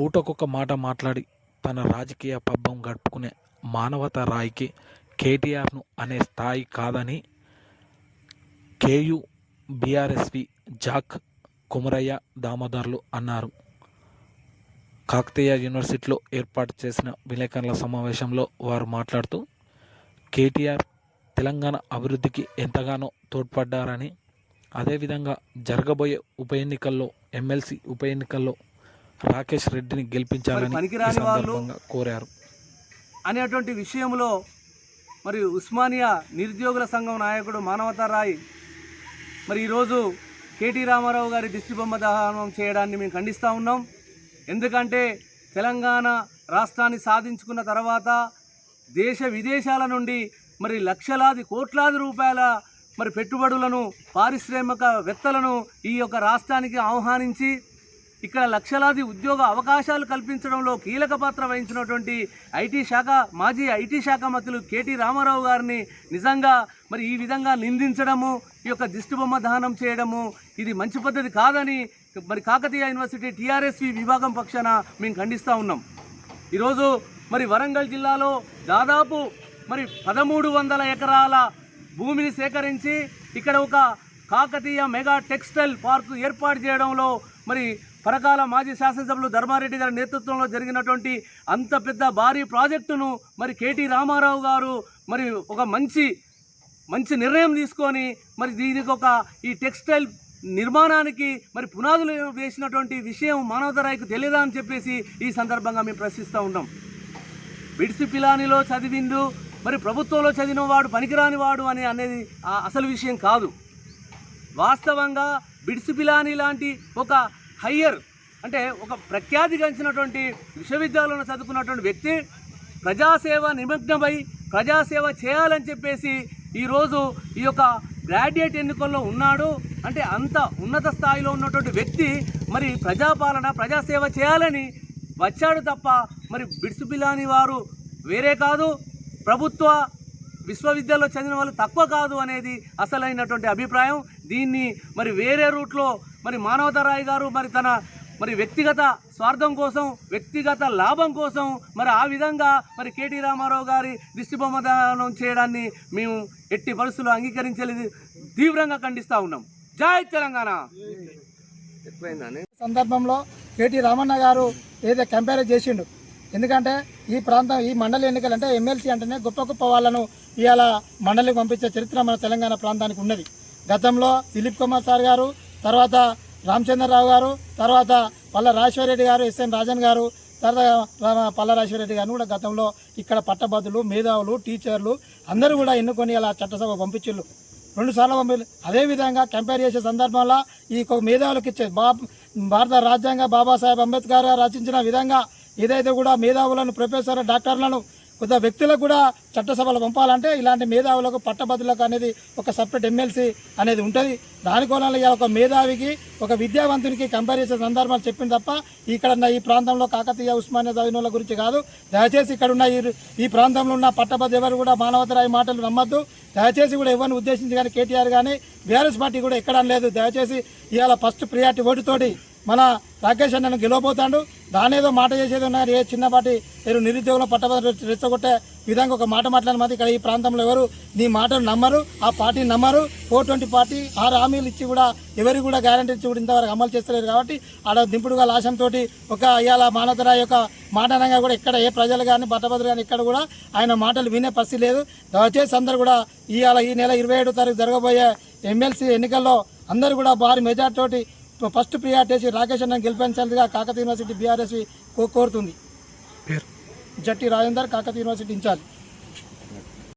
పూటకొక మాట మాట్లాడి తన రాజకీయ పబ్బం గడుపుకునే మానవత రాయికి కేటీఆర్ను అనే స్థాయి కాదని కేయు బీఆర్ఎస్వి జాక్ కుమరయ్య దామోదర్లు అన్నారు. కాకతీయ యూనివర్సిటీలో ఏర్పాటు చేసిన విలేకరుల సమావేశంలో వారు మాట్లాడుతూ కేటీఆర్ తెలంగాణ అభివృద్ధికి ఎంతగానో తోడ్పడ్డారని అదేవిధంగా జరగబోయే ఉప ఎన్నికల్లో ఎమ్మెల్సీ ఉప ఎన్నికల్లో రాకేష్ రెడ్డిని గెలిపించాలని కోరారు. అనేటువంటి విషయంలో మరి ఉస్మానియా నిరుద్యోగుల సంఘం నాయకుడు మానవతా రాయ్ మరి ఈరోజు కేటీ రామారావు గారి దిష్టిబొమ్మ దహనం చేయడాన్ని మేము ఖండిస్తూ ఉన్నాం. ఎందుకంటే తెలంగాణ రాష్ట్రాన్ని సాధించుకున్న తర్వాత దేశ విదేశాల నుండి మరి లక్షలాది కోట్లాది రూపాయల మరి పెట్టుబడులను పారిశ్రామికవేత్తలను ఈ యొక్క రాష్ట్రానికి ఆహ్వానించి ఇక్కడ లక్షలాది ఉద్యోగ అవకాశాలు కల్పించడంలో కీలక పాత్ర వహించినటువంటి ఐటీ శాఖ మాజీ ఐటీ శాఖ మంత్రులు కేటీ రామారావు గారిని నిజంగా మరి ఈ విధంగా నిందించడము ఈ యొక్క దిష్టిబొమ్మ దహనం చేయడము ఇది మంచి పద్ధతి కాదని మరి కాకతీయ యూనివర్సిటీ టీఆర్ఎస్వి విభాగం పక్షాన మేము ఖండిస్తూ ఉన్నాం. ఈరోజు మరి వరంగల్ జిల్లాలో దాదాపు మరి పదమూడు వందల ఎకరాల భూమిని సేకరించి ఇక్కడ ఒక కాకతీయ మెగా టెక్స్టైల్ పార్కు ఏర్పాటు చేయడంలో మరి పరకాల మాజీ శాసనసభ్యులు ధర్మారెడ్డి గారి నేతృత్వంలో జరిగినటువంటి అంత పెద్ద భారీ ప్రాజెక్టును మరి కేటీ రామారావు గారు మరి ఒక మంచి మంచి నిర్ణయం తీసుకొని మరి దీనికి ఒక ఈ టెక్స్టైల్ నిర్మాణానికి మరి పునాదులు వేసినటువంటి విషయం మానవతరాయికి తెలియదా అని చెప్పేసి ఈ సందర్భంగా మేము ప్రశ్నిస్తూ ఉన్నాం. బిడిసి పిలానిలో చదివిండు మరి ప్రభుత్వంలో చదివిన వాడు పనికిరాని వాడు అని అనేది అసలు విషయం కాదు. వాస్తవంగా బిడిసి పిలాని లాంటి ఒక హయ్యర్. అంటే ఒక ప్రఖ్యాతిగాంచినటువంటి విశ్వవిద్యాలయంలో చదువుకున్నటువంటి వ్యక్తి ప్రజాసేవ నిమగ్నమై ప్రజాసేవ చేయాలని చెప్పేసి ఈరోజు ఈ యొక్క గ్రాడ్యుయేట్ ఎన్నికల్లో ఉన్నాడు. అంటే అంత ఉన్నత స్థాయిలో ఉన్నటువంటి వ్యక్తి మరి ప్రజాపాలన ప్రజాసేవ చేయాలని వచ్చాడు తప్ప మరి బిడ్సు పిలాని వారు వేరే కాదు. ప్రభుత్వ విశ్వవిద్యాలయంలో చదివిన వాళ్ళు తక్కువ కాదు అనేది అసలైనటువంటి అభిప్రాయం. దీన్ని మరి వేరే రూట్లో మరి మానవతరాయ్ గారు మరి తన మరి వ్యక్తిగత స్వార్థం కోసం వ్యక్తిగత లాభం కోసం మరి ఆ విధంగా మరి కేటీ రామారావు గారి దిష్టిబొమ్మ దానం చేయడాన్ని మేము ఎట్టి పరిస్థితుల్లో అంగీకరించలేదు. తీవ్రంగా ఖండిస్తూ ఉన్నాం. జై తెలంగాణ! సందర్భంలో కేటీ రామన్న గారు ఏదో కంపేర్ చేసిండు. ఎందుకంటే ఈ ప్రాంతం ఈ మండలి ఎన్నికలు అంటే ఎమ్మెల్సీ అంటేనే గొప్ప గొప్ప వాళ్ళను ఇవాళ మండలికి పంపించే చరిత్ర మన తెలంగాణ ప్రాంతానికి ఉన్నది. గతంలో దిలీప్ కుమార్ సార్ గారు తర్వాత రామచంద్రరావు గారు తర్వాత పల్ల రాజశేఖరరెడ్డి గారు ఎస్ఎన్ రాజన్ గారు తర్వాత పల్ల రాజశేఖరరెడ్డి గారు కూడా గతంలో ఇక్కడ పట్టభద్రులు మేధావులు టీచర్లు అందరూ కూడా ఎన్నుకొని అలా చట్టసభ పంపించిళ్ళు రెండు సార్లు పంపి అదేవిధంగా కంపేర్ చేసే సందర్భంలో ఈ మేధావులకు ఇచ్చే బా భారత రాజ్యాంగ బాబాసాహెబ్ అంబేద్కర్ గారు రచించిన విధంగా ఏదైతే కూడా మేధావులను ప్రొఫెసర్ డాక్టర్లను కొద్ది వ్యక్తులకు కూడా చట్టసభలు పంపాలంటే ఇలాంటి మేధావులకు పట్టభద్రులకు అనేది ఒక సపరేట్ ఎమ్మెల్సీ అనేది ఉంటుంది. దాని కోణంలో ఒక మేధావికి ఒక విద్యావంతునికి కంపేర్ చేసే సందర్భాలు చెప్పింది తప్ప ఇక్కడ ఉన్న ఈ ప్రాంతంలో కాకతీయ ఉస్మానియా చదివిన వాళ్ళ గురించి కాదు. దయచేసి ఇక్కడ ఉన్న ఈ ప్రాంతంలో ఉన్న పట్టభద్రు ఎవరు కూడా మానవతరాయి మాటలు నమ్మద్దు. దయచేసి కూడా ఎవరిని ఉద్దేశించి కానీ కేటీఆర్ కానీ బీఆర్ఎస్ పార్టీ కూడా ఎక్కడ లేదు దయచేసి ఇవాళ ఫస్ట్ ప్రియారిటీ ఓటుతోటి మన రాకేష్ అన్నను గెలవబోతాడు. దానేదో మాట చేసేది ఉన్నారు. ఏ చిన్నపాటి మీరు నిరుద్యోగులు పట్టభద్రులు రెచ్చగొట్టే విధంగా ఒక మాట మాట్లాడిన మాది ఇక్కడ ఈ ప్రాంతంలో ఎవరు నీ మాటను నమ్మరు ఆ పార్టీని నమ్మరు. ఫోర్ ట్వంటీ పార్టీ ఆరు హామీలు ఇచ్చి కూడా ఎవరికి కూడా గ్యారంటీ ఇచ్చి కూడా ఇంతవరకు అమలు చేస్తలేరు కాబట్టి ఆడ దింపుడుగా లాశంతో ఒక ఇవాళ మానవతరా యొక్క అనగా కూడా ఇక్కడ ఏ ప్రజలు కానీ పట్టభద్రులు కానీ ఇక్కడ కూడా ఆయన మాటలు వినే పరిస్థితి లేదు. దయచేసి అందరూ కూడా ఇవాళ ఈ నెల ఇరవై ఏడో తారీఖు జరగబోయే ఎమ్మెల్సీ ఎన్నికల్లో అందరూ కూడా భారీ మెజార్టీ తోటి ఫస్ట్ ప్రియారిటీ రాకేష్ అన్న గెలిపించాలిగా కాకతీయ యూనివర్సిటీ బీఆర్ఎస్ కోరుతుంది. పేరు? Jatti Rajender Kakatiya university incharge.